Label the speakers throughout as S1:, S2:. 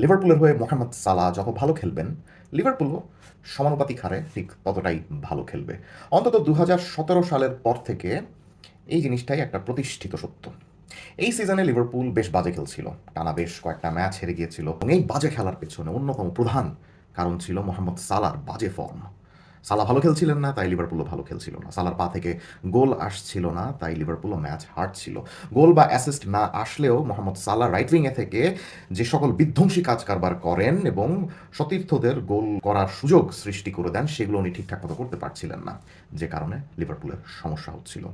S1: লিভারপুলের হয়ে মোহাম্মদ সালাহ যত ভালো খেলবেন লিভারপুলও সমানুপাতিক হারে ঠিক ততটাই ভালো খেলবে। অন্তত দু হাজার সতেরো সালের পর থেকে এই জিনিসটাই একটা প্রতিষ্ঠিত সত্য। এই সিজনে লিভারপুল বেশ বাজে খেলছিল। টানা বেশ কয়েকটা ম্যাচ হেরে গিয়েছিল এবং এই বাজে খেলার পেছনে অন্যতম প্রধান কারণ ছিল মোহাম্মদ সালার বাজে ফর্ম। সালা ভালো খেলছিলেন না, তাই লিভারপুলও ভালো খেলছিল না। সালার পা থেকে গোল আসছিল না, তাই লিভারপুলও ম্যাচ হারছিল। গোল বা অ্যাসিস্ট না আসলেও মোহাম্মদ সালা রাইট উইংয়ে থেকে যে সকল বিধ্বংসী কাজ কারবার করেন এবং সতীর্থদের গোল করার সুযোগ সৃষ্টি করে দেন, সেগুলো উনি ঠিকঠাক মতো করতে পারছিলেন না। যে কারণে লিভারপুলের সমস্যা হচ্ছিল।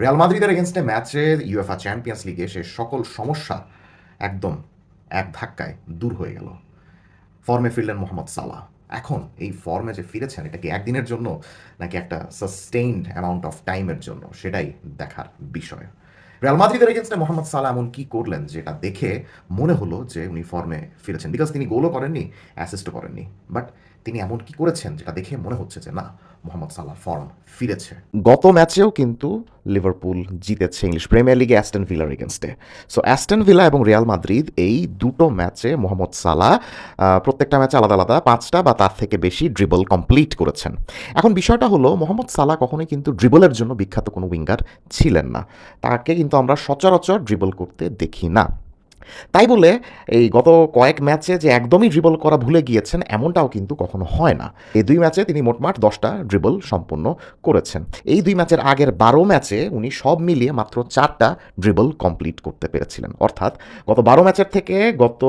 S1: রিয়াল মাদ্রিদের এগেনস্টে ম্যাচে ইউএফআ চ্যাম্পিয়ন্স লিগে সে সকল সমস্যা একদম এক ধাক্কায় দূর হয়ে গেল। ফর্মে ফিরলেন মোহাম্মদ সালাহ এখন এই ফর্মে যে ফিরেছেন, এটা কি একদিনের জন্য নাকি একটা সাস্টেইনড অ্যামাউন্ট অফ টাইমের জন্য? সেটাই দেখার বিষয়। রিয়াল মাদ্রিদের এগেনস্টে মোহাম্মদ সালা এমন কি করলেন যেটা দেখে মনে হলো যে উনি ফর্মে ফিরেছেন? বিকজ তিনি গোলও করেননি অ্যাসিস্টও করেননি। বাট তিনি এমন কি করেছেন যেটা দেখে মনে হচ্ছে যে না, মোহাম্মদ সালাহ ফর্ম ফিরেছে।
S2: গত ম্যাচেও কিন্তু লিভারপুল জিতেছে ইংলিশ প্রিমিয়ার লিগে অ্যাস্টন ভিলার এগেনস্টে সো অ্যাস্টন ভিলা এবং রিয়াল মাদ্রিদ এই দুটো ম্যাচে মোহাম্মদ সালা প্রত্যেকটা ম্যাচে আলাদা আলাদা, পাঁচটা বা তার থেকে বেশি ড্রিবল কমপ্লিট করেছেন। এখন বিষয়টা হলো, মোহাম্মদ সালা কখনোই কিন্তু ড্রিবলের জন্য বিখ্যাত কোনো উইঙ্গার ছিলেন না। তাকে কিন্তু আমরা সচরাচর ড্রিবল করতে দেখি না। তাই বলে এই গত কয়েক ম্যাচে যে একদমই ড্রিবল করা ভুলে গিয়েছেন, এমনটাও কিন্তু কখনো হয় না। এই দুই ম্যাচে তিনি মোটমাট দশটা ড্রিবল সম্পন্ন করেছেন। এই দুই ম্যাচের আগের বারো ম্যাচে উনি সব মিলিয়ে মাত্র চারটা ড্রিবল কমপ্লিট করতে পেরেছিলেন। অর্থাৎ গত বারো ম্যাচের থেকে গত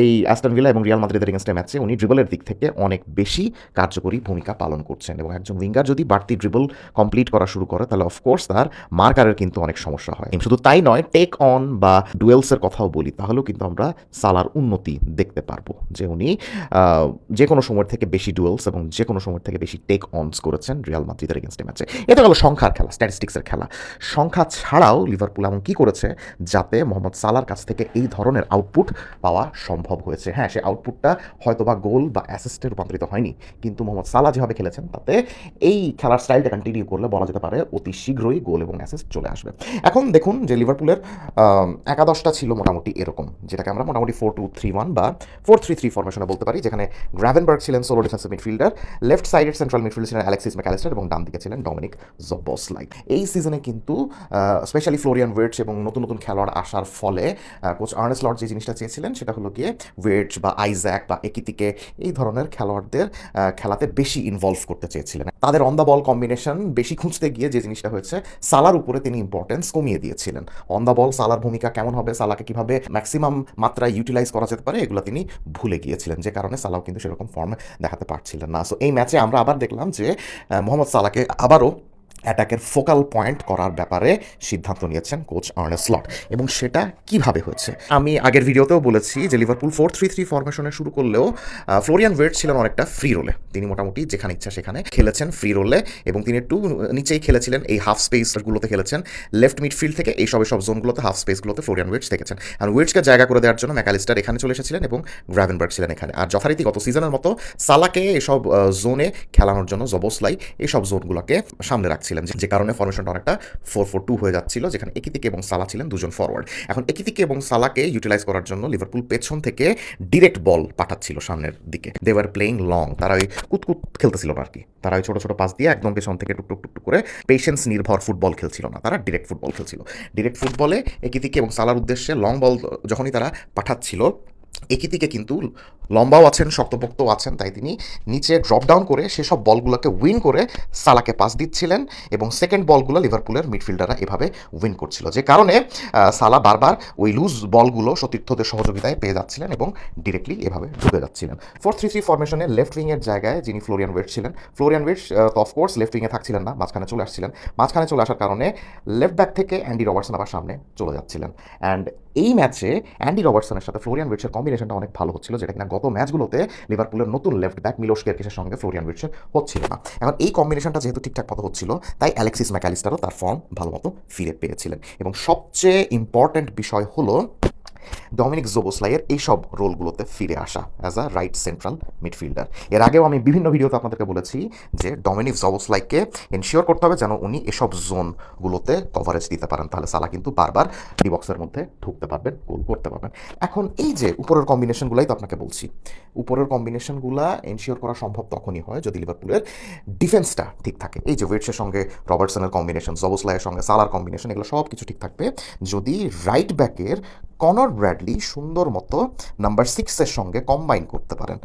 S2: এই অ্যাস্টন এবং রিয়াল মাদ্রিদের এগেনস্টে ম্যাচে উনি ড্রিবলের দিক থেকে অনেক বেশি কার্যকরী ভূমিকা পালন করছেন এবং একজন উইঙ্গার যদি বাড়তি ড্রিবল কমপ্লিট করা শুরু করে, তাহলে অফকোর্স তার মার্কারের কিন্তু অনেক সমস্যা হয়। শুধু তাই নয় টেক অন বা ডুয়েলসের কথাও বলি। তাহলেও কিন্তু আমরা সালার উন্নতি দেখতে পারব। যে উনি যে কোনো সময় থেকে বেশি ডুয়েলস এবং যে কোনো সময় থেকে বেশি টেক অনস করেছেন রিয়াল মাদ্রিদের এগেনস্টে ম্যাচে। এটা হলো সংখ্যার খেলা স্ট্যাটিস্টিক্সের খেলা। সংখ্যা ছাড়াও লিভারপুল এমন কি করেছে যাতে মোহাম্মদ সালার কাছ থেকে এই ধরনের আউটপুট পাওয়া সম্ভব হয়েছে। হ্যাঁ সে আউটপুটটা হয়তো বা গোল বা অ্যাসিস্টে রূপান্তরিত হয়নি, কিন্তু মোহাম্মদ সালা যেভাবে খেলেছেন, তাতে এই খেলার স্টাইলটা কন্টিনিউ করলে বলা যেতে পারে অতি শীঘ্রই গোল এবং অ্যাসিস্ট চলে আসবে। এখন দেখুন যে লিভারপুলের একাদশটা ছিল মোটামুটি এরকম, যেটাকে আমরা মোটামুটি ফোর টু থ্রি ওয়ান বা ফোর থ্রি থ্রি ফরমেশনে বলতে পারি, যেখানে গ্রাভেনবার্গ ছিলেন সোলো ডিফেন্সিভ মিডফিল্ডার লেফট সাইডের সেন্ট্রাল মিডফিল্ড ছিলেন অ্যালেক্সিস ম্যাকালিস্টার এবং ডান দিকে ছিলেন ডমিনিক জবসলাই এই সিজনে কিন্তু স্পেশালি ফ্লোরিয়ান ওয়েটস এবং নতুন নতুন খেলোয়াড় আসার ফলে কোচ আর্নেস লর্ড যে জিনিসটা চেয়েছিলেন, সেটা হলো গিয়ে ওয়েটস বা আইজ্যাক বা একিতিকে এই ধরনের খেলোয়াড়দের খেলাতে বেশি ইনভলভ করতে চেয়েছিলেন। তাদের অন দ্য বল কম্বিনেশন বেশি খুঁজতে গিয়ে যে জিনিসটা হয়েছে সালার উপরে তিনি ইম্পর্টেন্স কমিয়ে দিয়েছিলেন। অন দ্য বল সালার ভূমিকা কেমন হবে সালাকে কীভাবে ম্যাক্সিমাম মাত্রায় ইউটিলাইজ করা যেতে পারে, এগুলো তিনি ভুলে গিয়েছিলেন, যে কারণে সালাও কিন্তু সেরকম ফর্ম দেখাতে পারছিলেন না। সো এই ম্যাচে আমরা আবার দেখলাম যে মোহাম্মদ সালাকে আবারও অ্যাটাকের ফোকাল পয়েন্ট করার ব্যাপারে সিদ্ধান্ত নিয়েছেন কোচ আর্নেস স্লট এবং সেটা কীভাবে হয়েছে? আমি আগের ভিডিওতেও বলেছি যে লিভারপুল ফোর থ্রি থ্রি ফরমেশনে শুরু করলেও ফ্লোরিয়ান ওয়েট ছিলেন অনেকটা ফ্রি রোলে। তিনি মোটামুটি যেখানে ইচ্ছা সেখানে খেলেছেন ফ্রি রোলে এবং তিনি একটু নিচেই খেলেছিলেন এই হাফ স্পেসগুলোতে খেলেছেন। লেফট মিডফিল্ড থেকে এই সব সব জোনগুলোতে হাফ স্পেসগুলোতে ফ্লোরিয়ান ওয়েটস দেখেছেন। আর ওয়েটসকে জায়গা করে দেওয়ার জন্য ম্যাকালিস্টার এখানে চলে এসেছিলেন এবং গ্রাভেনবার্গ ছিলেন এখানে। আর যথারীতি গত সিজনের মতো সালাকে এসব জোনে খেলানোর জন্য জবসলাই এইসব জোনগুলোকে সামনে রাখছিলেন। যে- যে কারণে ফরমেশনটা অনেকটা ফোর ফোর টু হয়ে যাচ্ছিল, যেখানে একিতিকে এবং সালা ছিলেন দুজন ফরওয়ার্ড এখন একিতিকে এবং সালাকে ইউটিলাইজ করার জন্য লিভারপুল পেছন থেকে ডিরেক্ট বল পাঠাচ্ছিল সামনের দিকে। দে ওয়ার প্লেইং লং তারা ওই কুতকুত খেলতেছিল না আর কি তারা ওই ছোটো ছোটো পাস দিয়ে একদম পেছন থেকে টুকটুক টুকটুক করে পেশেন্স নির্ভর ফুটবল খেলছিল না। তারা ডিরেক্ট ফুটবল খেলছিল। ডিরেক্ট ফুটবলে একিতিকে এবং সালার উদ্দেশ্যে লং বল যখনই তারা পাঠাচ্ছিল একিতিকে কিন্তু লম্বাও আছেন, শক্তপোক্তও আছেন, তাই তিনি নিচে ড্রপ ডাউন করে সেসব বলগুলোকে উইন করে সালাকে পাস দিচ্ছিলেন এবং সেকেন্ড বলগুলো লিভারপুলের মিডফিল্ডাররা এভাবে উইন করছিল। যে কারণে সালা বারবার ওই লুজ বলগুলো সতীর্থদের সহযোগিতায় পেয়ে যাচ্ছিলেন এবং ডিরেক্টলি এভাবে ঢুকে যাচ্ছিলেন। ফোর থ্রি থ্রি ফরমেশনে লেফট উইংয়ের জায়গায় যিনি ফ্লোরিয়ান ওয়েট ছিলেন ফ্লোরিয়ান ওয়েট অফকোর্স লেফট উইংয়ে থাকছিলেন না, মাঝখানে চলে আসছিলেন। মাঝখানে চলে আসার কারণে লেফট ব্যাক থেকে অ্যান্ডি রবার্টসন আবার সামনে চলে যাচ্ছিলেন। অ্যান্ড এই ম্যাচে অ্যান্ডি রবার্টসনের সাথে ফ্লোরিয়ান উইটসের কম্বিনেশনটা অনেক ভালো হচ্ছিল, যেটা কিনা গত ম্যাচগুলোতে লিভারপুলের নতুন লেফট ব্যাক মিলোস কেরকেসের সঙ্গে ফ্লোরিয়ান উইটসের হচ্ছিল না। এখন এই কম্বিনেশনটা যেহেতু ঠিকঠাক মতো হচ্ছিল, তাই অ্যালেক্সিস ম্যাকালিস্টারও তার ফর্ম ভালো মতো ফিরে পেয়েছিলেন। এবং সবচেয়ে ইম্পর্ট্যান্ট বিষয় হলো ডমিনিক জোবোসলাইয়ের এইসব রোলগুলোতে ফিরে আসা as a right central midfielder এর আগেও আমি বিভিন্ন ভিডিওতে আপনাদেরকে বলেছি যে ডমিনিক জবোসলাইকে এনশিওর করতে হবে যেন উনি এসব জোনগুলোতে কভারেজ দিতে পারেন। তাহলে সালা কিন্তু বারবার ডিবক্সের মধ্যে ঢুকতে পারবেন গোল করতে পারবেন। এখন এই যে উপরের কম্বিনেশনগুলাই তো আপনাকে বলছি, উপরের কম্বিনেশনগুলা এনশিওর করা সম্ভব তখনই হয় যদি লিভারপুলের ডিফেন্সটা ঠিক থাকে। এই যে ওয়েটসের সঙ্গে রবার্টসনের কম্বিনেশন জবোসলাইয়ের সঙ্গে সালার কম্বিনেশন এগুলো সব কিছু ঠিক থাকবে। যদি রাইট ব্যাকের কনর ব্র্যাডলি সুন্দর মতো নাম্বার সিক্সের সঙ্গে কম্বাইন করতে পারেন।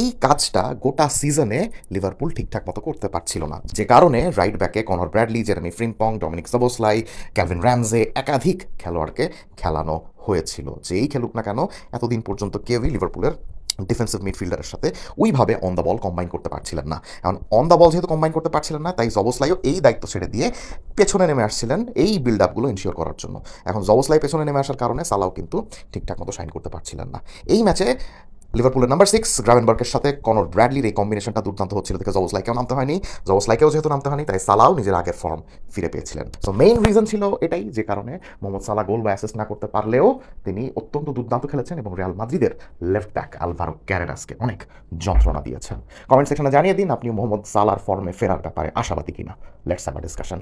S2: এই কাজটা গোটা সিজনে লিভারপুল ঠিকঠাক মতো করতে পারছিল না। যে কারণে রাইট ব্যাকে Conor Bradley Jeremie Frimpong Dominik Szoboszlai Calvin Ramsay একাধিক খেলোয়াড়কে খেলানো হয়েছিল। যেই খেলুক না কেন, এতদিন পর্যন্ত কেউই লিভারপুলের ডিফেন্সিভ মিডফিল্ডারের সাথে ওইভাবে অন দ্য বল কম্বাইন করতে পারছিলেন না। এখন অন দ্য বল যেহেতু কম্বাইন করতে পারছিলেন না, তাই জবসলাইও এই দায়িত্ব ছেড়ে দিয়ে পেছনে নেমে আসছিলেন এই বিল্ড আপগুলো ইনশিওর করার জন্য। এখন জবসলাই পেছনে নেমে আসার কারণে সালাও কিন্তু ঠিকঠাক মতো সাইন করতে পারছিলেন না। এই ম্যাচে লিভারপুলের নাম্বার সিক্স গ্রাভেনবার্গের সাথে কনর ব্র্যাডলির এই কম্বিনেশনটা দুর্দান্ত হচ্ছিল দেখে জবসলাইকেও নামতে হয়নি। জবসলাইকেও যেহেতু নামতে হয়নি, তাই সালাও নিজের আগের ফর্ম ফিরে পেয়েছিলেন। সো মেইন রিজন ছিল এটাই, যে কারণে মোহাম্মদ সালা গোল বা অ্যাসিস্ট না করতে পারলেও তিনি অত্যন্ত দুর্দান্ত খেলেছেন এবং রিয়াল মাদ্রিদের লেফট ব্যাক আলভারো ক্যারেরাসকে অনেক যন্ত্রণা দিয়েছেন। কমেন্ট সেকশনে জানিয়ে দিন আপনি মোহাম্মদ সালার ফর্মে ফেরার ব্যাপারে আশাবাদী কিনা। Let's have discussion